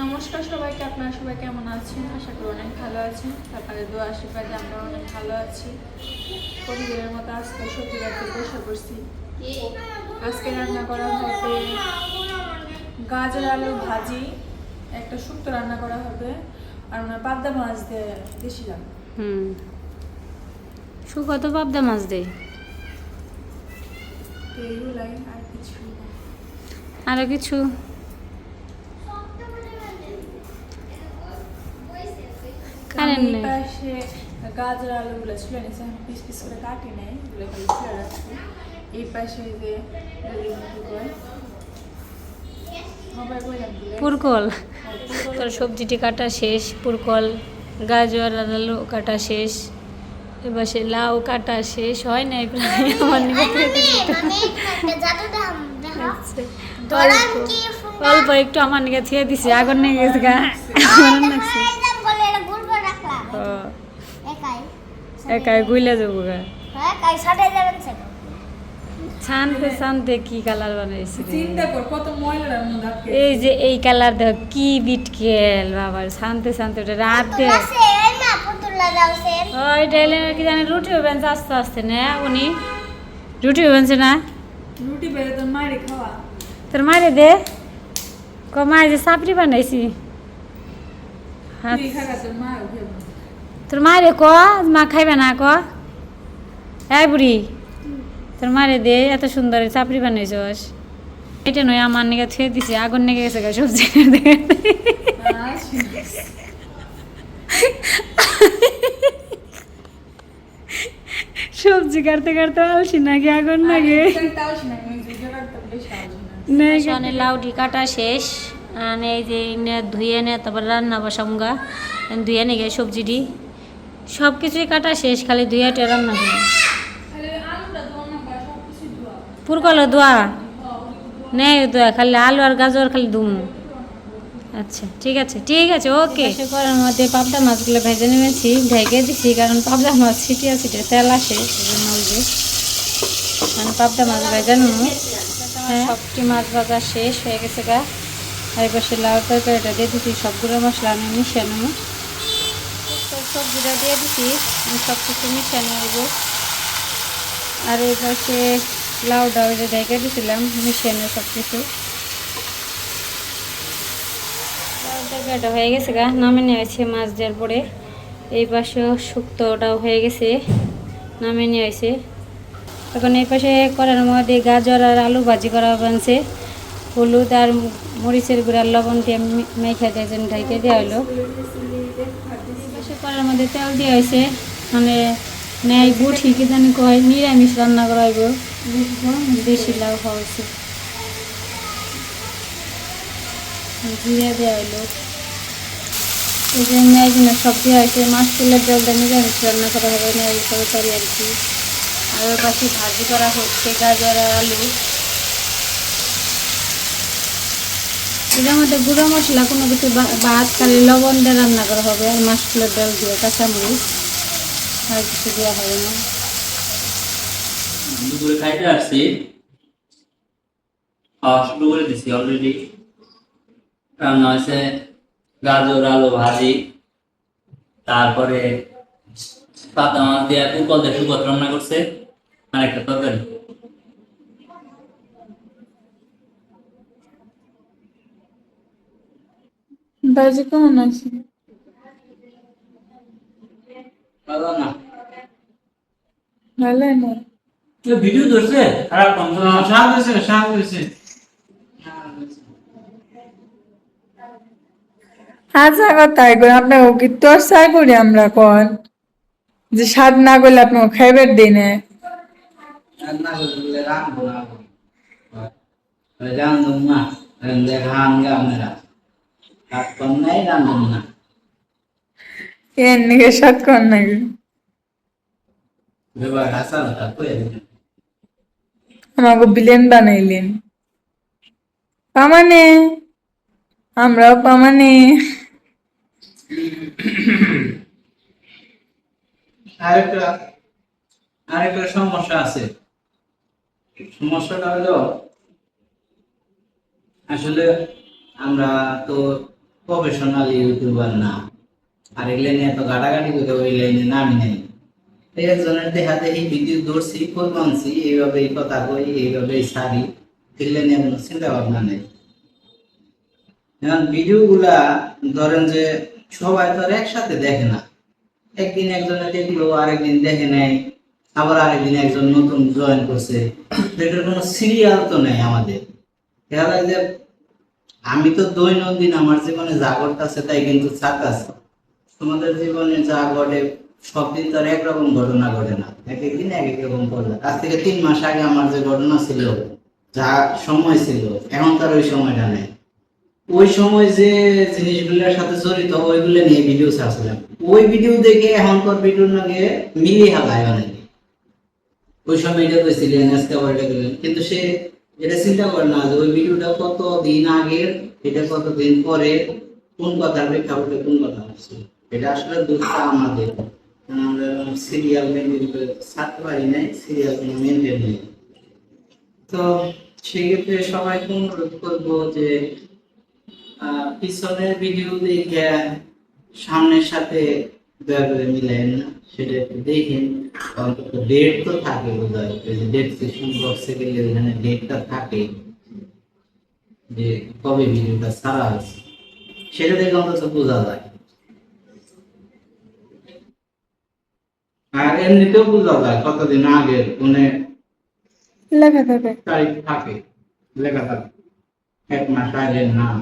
নমস্কার সবাইকে আপনারা সবাই কেমন আছেন? আশা করি অনেক ভালো আছেন। তারপরে দু আশীর্বাদে আমরা অনেক ভালো আছি। পরিবারের মতো আজকে সবজি রাখতে বসে পড়ছি। আজকে রান্না করা হবে গাজর আলু ভাজি একটা শুক্তো রান্না করা হবে আর ওনার পাবদা মাছ দিয়ে দিয়েছিলাম হুম। শুকো তো পাবদা মাছ দেয় আর কিছু? নেই পাশে গাজর আলুগুলো ছুলে নিয়েছি আমি পিস পিস করে কাটি নাই এগুলো খালি ছুলে রাখছি এই পাশে যে পুরকল তোর সবজিটি কাটা শেষ পুরকল গাজর আর আলু কাটা শেষ এবার সে লাউ কাটা শেষ হয় না প্রায় আমার অল্প অল্প একটু আমার নিকে থিয়ে দিছে আগুন নিয়ে গেছে গা আগুন লাগছে ও, একাই গুইলে যাব গা। ছানতে ছানতে কি কালার বানাইছি চিন্তা কর কত ময়লার এই যে এই কালার দেখ কি বিটকেল বাবার শান্তি শান্তি ওটা রাত ওই ডেলে কি জানি রুটি হবেন আস্তে আস্তে না উনি। রুটি হবেন না? রুটি বেড়ে তোর মায়ের খাওয়া। তোর মারে দে। ক মা যে সাপড়ি বানাইছি। খাগা তোর মারে ক? মা খাইবে না ক? এই বুড়ি তোর মারে দে এত সুন্দর চাপড়ি বানাইছস। এটা নয় আমার নিকে থুয়ে দিছি আগুন নিকে গেছে গা সবজি। সবজি কাটতে কাটতে আলসি নাকি আগুন লাগে মানে লাউডি কাটা শেষ। আর এই যে ধুয়ে নে তারপর রান্না বসামগা। ধুয়ে নে গে সবজিটি সব কিছুই কাটা শেষ, খালি ধুয়েটে রান্না করি পুরকল দোয়া? নেই দোয়া, খালি আলু আর গাজর খালি দুম। আচ্ছা ঠিক আছে ঠিক আছে, ওকে। করার মধ্যে পাবদা মাছগুলো ভেজে নেমেছি ঢেকে দিছি, কারণ পাবদা মাছ ছিটিয়া ছিটে তেল আসে, সেজন্য মানে পাবদা মাছ ভেজানো হ্যাঁ সবটি মাছ ভাজা শেষ হয়ে গেছে গা। আর পাশে লাউ তরকারিটা দিয়ে দিচ্ছি সবগুলো মশলা আমি মিশিয়ে নেব। সবজিটা দিয়ে দিচ্ছি সব কিছু মিশিয়ে নেব। আর এই পাশে লাউটা ওই যে ডেকে দিয়েছিলাম মিশিয়ে নেব সব কিছু। তরকারিটা হয়ে গেছে গা নামে নিয়েছে মাছ দেওয়ার পরে। এই পাশেও শুক্তোটাও হয়ে গেছে নামে নিয়ে হয়েছে এখন এই পাশে করার মধ্যে গাজর আর আলু ভাজি করা বানছে। হলুদ আর মরিচের গুঁড়ার লবণ দিয়ে মেখে দিয়ে ঢাইকে দেওয়া হলো। করার মধ্যে তেল দেওয়া হয়েছে মানে নেয় বুঠি কি জানি কয়, নিরামিষ রান্না করা হইব বেশি লাভ হয়েছে। জিরে দেওয়া হলো এই যে জিনিস সবজি হয়েছে মাছ ফুলের জলটা নিরামিষ রান্না করা হবে ন্যায় তরকারি আর কি। আর ওর পাশে ভাজি করা হচ্ছে গাজর আলু। এটার মধ্যে গুঁড়ো মশলা কোনো কিছু বাদ খালি লবণ দিয়ে রান্না করা হবে আর মাছ ফুলের ডাল দিয়ে, কাঁচামরিচ। আর কিছু দেওয়া হবে না। খাইতে আসছি। অলরেডি গাজর, আলু ভাজি। তারপরে পাতা মাছ দিয়ে কুকল দিয়ে শুকত রান্না করছে। আর একটা তরকারি। বাজি কেমন আছে ভালো না ভালো না ভিডিও ধরছে? খারাপ কম হয়েছে হয়েছে আচ্ছা তাই করে আপনাকে কি তোর চাই করি আমরা কোন? যে স্বাদ না করলে আপনাকে খাইবার দিই না হাসান তারপরে আমাকে বিলেন বানাইলেন। পামানে? আমরাও পামানে। আরেকটা আরেকটা সমস্যা আছে। সমস্যাটা হলো আসলে আমরা তো প্রফেশনাল ইউটিউবার না। আর এগুলো নিয়ে এত গাড়াগাড়ি করে ওই লাইনে নামি নেই। একজনের দেহা দেখি ভিডিও ধরছি মানছি এইভাবে এই কথা কই এইভাবে এই সারি এগুলো নিয়ে কোনো চিন্তা ভাবনা নেই। এখন ভিডিও গুলা ধরেন যে সবাই তো আর একসাথে দেখে না। একদিন একজনে দেখল, আরেকদিন দেখে নেয় আবার আরেকদিন একজন নতুন জয়েন করছে। এটার কোনো সিরিয়াল তো নেই আমাদের। দেখা যায় যে আমি তো দৈনন্দিন আমার জীবনে যা ঘটতেছে তাই কিন্তু চাকাছে তোমাদের জীবনে যা ঘটে, সব দিন তো একরকম ঘটনা ঘটে না। এক একদিন এক এক রকম ঘটনা। আজ থেকে তিন মাস আগে আমার যে ঘটনা ছিল, যা সময় ছিল, এখন তার ওই সময়টা নেই। ওই সময় যে জিনিসগুলোর সাথে জড়িত, ওইগুলো নিয়ে ভিডিও ছাড়ছিলাম। ওই ভিডিও দেখে এখনকার ভিডিওর নাকি মিলিয়ে হালায় অনেকে। ওই সময় এটা কইছিলেন, আজকে আবার এটা কিন্তু সে এটা চিন্তা করে না যে ওই ভিডিওটা কত দিন আগের এটা কত দিন পরে, কোন কথার প্রেক্ষাপটে কোন কথা হচ্ছে? এটা আসলে দুঃখটা আমাদের। সিরিয়াল মেনটেন করে ছাড়তে পারি নাই সিরিয়াল মেনটেন নেই। তো সেক্ষেত্রে সবাইকে অনুরোধ করব যে পিছনের ভিডিও দেখে সামনের সাথে দয়া করে মিলেন না সেটা একটু দেখেন। অন্তত ডেট তো থাকে বোধহয়। ডেট সেকশন বক্সে গেলে ওখানে ডেটটা থাকে যে কবে ভিডিওটা ছাড়া হয়েছে। সেটা দেখে অন্তত বোঝা যায়। আর এমনিতেও বোঝা যায় কতদিন আগের মানে লেখা থাকে। তারিখ থাকে। লেখা থাকে। এক মাস আগের নাম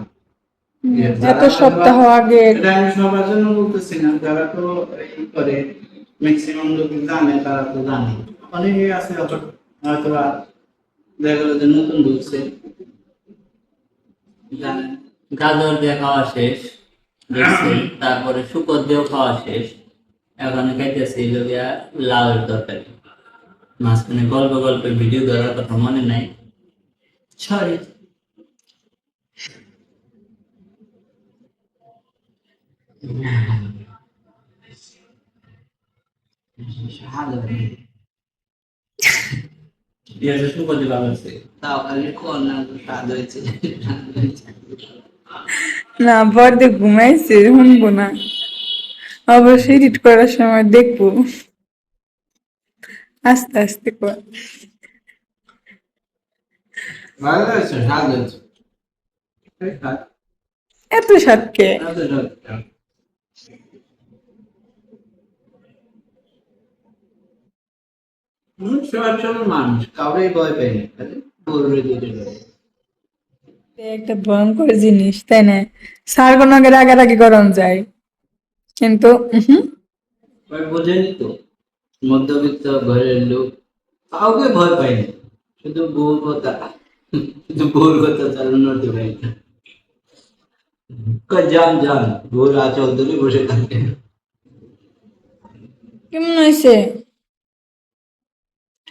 এত সপ্তাহ আগে আমি সবার জন্য বলতেছি না যারা তো এই করে ম্যাক্সিমাম লোক জানে তারা তো জানে। অনেকে আছে হয়তো দেখা গেলো যে নতুন ঢুকছে গাজর দিয়ে খাওয়া শেষ তারপরে শুকর দিয়েও খাওয়া শেষ। এখন খাইতেছি লগিয়া লাউয়ের তরকারি। মাঝখানে গল্প গল্পের ভিডিও ধরার কথা মনে নাই। সরি পেঁয়াজের শুকর দিয়ে ভালো আছে তাও খালি কোন না বর্দে ঘুমাইছে শুনব না। অবশ্যই এডিট করার সময় দেখব। আস্তে আস্তে কর। এত সাতকে? মানুষ ভয় খালি বলবে একটা ভয়ঙ্কর জিনিস তাই না? কোনো রাগারাগি গরম যায়। কিন্তু বোঝেনি তো মধ্যবিত্ত ঘরের লোক কাউকে ভয় পাইনি শুধু বউর কথা শুধু বউর কথা চালানোর কয় যান যান বউর আচল ধরে বসে থাকে। কেমন হয়েছে?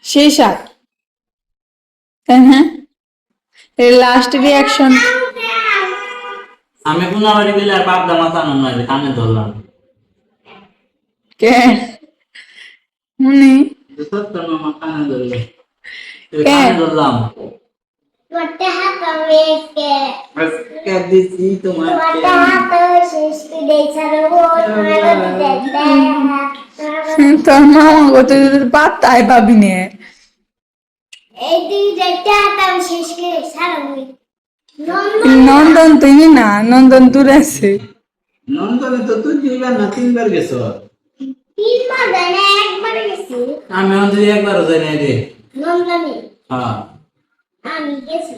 সেই সার তাই না এর লাস্ট রিয়াকশন আমি কোন বাড়ি গেলে আর বাপ দামা টানো নয় কানে ধরলাম। কে? উনি সত্য মামা কানে ধরলে। কানে ধরলাম। আজকে দিছি তোমার তোর মামা কত পাত্তায় পাবি নে নন্দন তুই না নন্দন দূরে আছে। নন্দনে তো তুই দুইবার না তিনবার গেছো। modo è একবার গেছি। আমি অন্তত একবারও যাই নাই রে। নন্দনী। হ্যাঁ। আমি গেছি।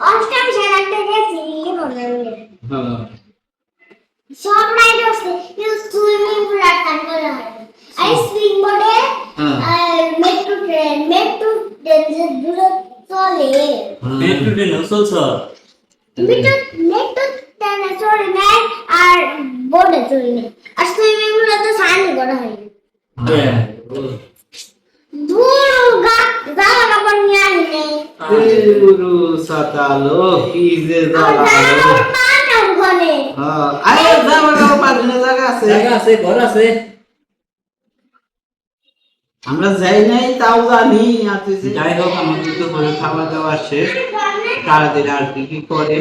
অষ্টম শ্রেণীতে গেছি লিমনের হ্যাঁ। সব রাইড হচ্ছে কিন্তু সুইমিং পুল আর টান করা হয়। আর সুইং বোর্ডে মেট্রো ট্রেন মেট্রো ট্রেন যে দূরে চলে। মেট্রো ট্রেন চলছ? মেট্রো মেট্রো ট্রেনে চড়ে নেয় আর বোর্ডে চড়ে নেয় আর সুইমিং পুলে তো সাইন করা হয় না সাতালো কি যে না জায়গা আছে ঘর আছে। আমরা যাই নাই তাও জানি যাই হোক আমাদের তো করে খাওয়া দাওয়া শেষ। সারাদিন আর কি কি করে?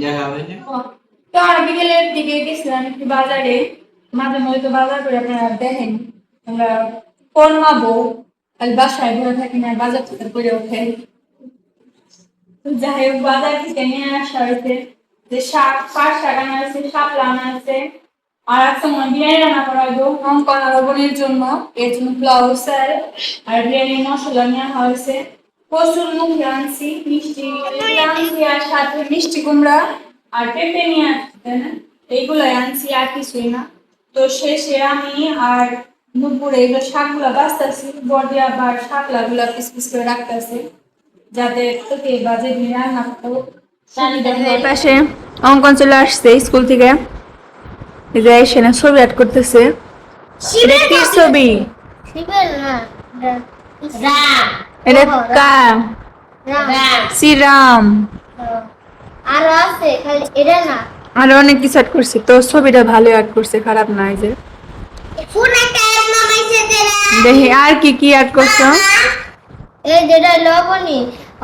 দেখা হবে তো আর বিকেলের দিকে গেছিলাম একটু বাজারে। মাঝে মাঝে তো বাজার করে আপনারা দেখেন আমরা কর্মাবো আর বাসায় ঘুরে থাকি না বাজার থেকে করে ওঠে। যাই হোক বাজার থেকে নিয়ে আসা হয়েছে। যে শাক পাট শাক আনা হয়েছে শাপলা আনা হয়েছে। আর এক সময় বিরিয়ানি রান্না করা হইব হংকং আর বোনের জন্য। এর জন্য পোলাও আর বিরিয়ানি মশলা নেওয়া হয়েছে। প্রচুর মুখে আনছি মিষ্টি আর সাথে মিষ্টি কুমড়া আর পেঁপে নিয়ে আসছি না? এইগুলাই আনছি, আর কিছুই না। তো শেষে আমি আর দুপুরে এগুলো শাকগুলা বাঁচতেছি বডি আবার শাকলা গুলা পিস পিস করে রাখতেছি, যাতে তোকে বাজে রান্না করব এই পাশে অঙ্কন চলে আসছে স্কুল থেকে। এই যে এসে না ছবি অ্যাড করতেছে। এটা কি ছবি? এটা কা শ্রীরাম। আর আছে খালি এটা না। আর অনেক কিছু অ্যাড করছি। তো ছবিটা ভালো অ্যাড করছে খারাপ না এই যে। দেখি আর কি কি অ্যাড করছ? এই যেটা লবণী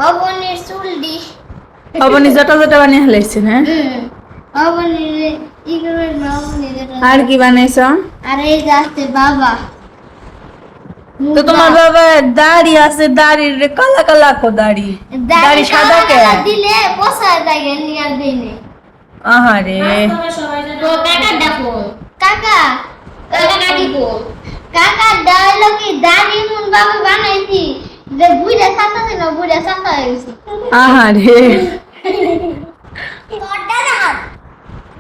অবনীর চুল দি অবনি জটা জটা বানিয়ে হেলাইছে হ্যাঁ? আর কি বানাইছো? আর এই যে আছে বাবা। তো তোমার বাবা। দাড়ি আছে দাড়ির কালা কালা কো দাড়ি। দাড়ি সাদা কে? দিলে পোষা লাগে নিয়ে দিনে। আহারে। তো কাকা ডাকো কাকা কাকা ডাকিবো কাকা ডাইলো কি দাড়ি মুন বাবা বানাইছি। যে সাতাছে না সাতা হয়েছে আহারে।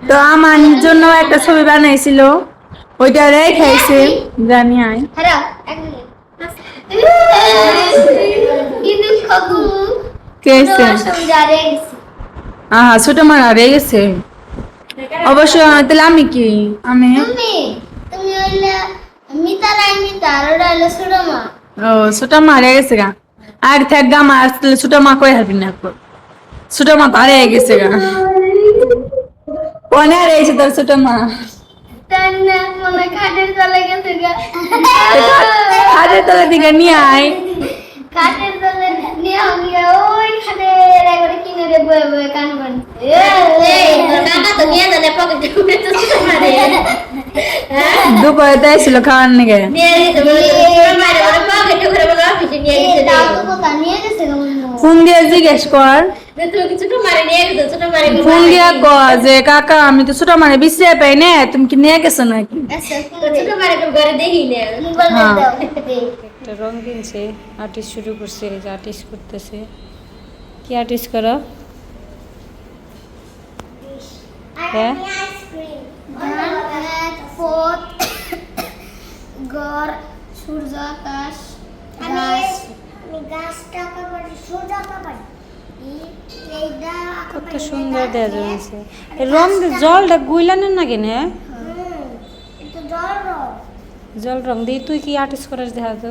তো আমার জন্য একটা ছবি বানাইছিল। ওইটা রেখাইছে জানি আই। আহা ছোট মারা রে গেছে। অবশ্য তাহলে আমি কি? আমি? তুমি মিতা হইল ও ছোট মা রে গেছে গা। আর থাক গা মা ছোট মা কই হারবি না। ছোট মা হারে গেছে গা। কোনে হারিয়েছে তোর ছোট মা মনে খাটের তলে গেছে হারে তোর দিকে নিয়ে আয় খাটের তলে নিয়ে আমি ওই খাটের একবারে কিনে রে বয়ে বয়ে কান করছে তো নিয়ে জানে পকেটে উঠে তো মারে দুপুরে খাওয়ার তো নিয়ে গেছে গো ফোন দিয়ে জিজ্ঞেস কর ফোন দিয়া ক? যে কাকা আমি তো ছোট মানে বিশ্রে পাই না তুমি কি নিয়ে গেছো নাকি? না। মোবাইল হ্যাঁ। রং কিনছে আর্টিস্ট শুরু করছে যে আর্টিস্ট করতেছে। কি আর্টিস্ট করো? হ্যাঁ? সূর্য আকাশ গাছ। আমি গাছটা সূর্য আঁকাবাড়ি এইটা কত সুন্দর যাচ্ছে এই রং জলটা গুইলানের না কেন হ্যাঁ? জল রং। দিয়ে তুই কি আর্টিস্ট করার দেখা তো?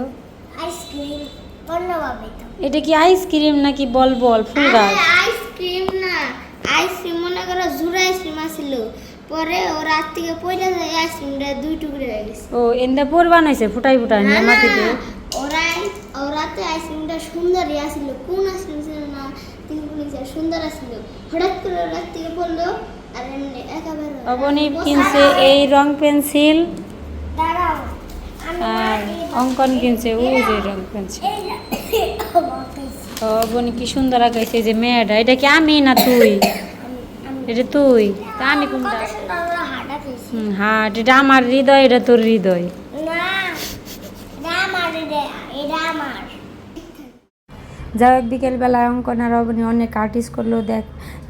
এটা কি আইসক্রিম নাকি বল বল ফুল গাছ? আইসক্রিম না আইসক্রিম মনে করো জুড়ে আইসক্রিম আসছিল পরে ও রাত থেকে পয়লা যায় আইসক্রিমটা দুই টুকরে হয়ে গেছে। ও এন্দা পোর বানাইছে ফুটাই ফুটাই না, মাটিতে? ওরা ওরাতে আইসক্রিমটা সুন্দরই আসছিল কোন আইসক্রিম ছিল না তিন পুলিশের সুন্দর আসছিল হঠাৎ করে রাত থেকে পড়ল আর এমনি একেবারে অবনি কিনছে এই রং পেন্সিল। আর অঙ্কন কিনছে ও যে রং পেন্সিল। অবনি কি সুন্দর আঁকাইছে যে মেয়েটা এটা কি আমি না তুই? এটা তুই। তা আমি কোনটা? হাট এটা আমার হৃদয় এটা তোর হৃদয় না এটা আমার এটা এটা আমার যাই হোক, বিকেলবেলায় অঙ্কন আর অনেক আর্টিস্ট করল, দেখ,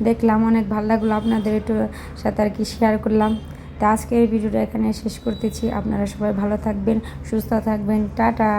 দেখলাম অনেক ভালো লাগল। আপনাদের একটু সাথে আর কি শেয়ার করলাম। তো আজকের ভিডিওটা এখানে শেষ করতেছি। আপনারা সবাই ভালো থাকবেন, সুস্থ থাকবেন। টাটা!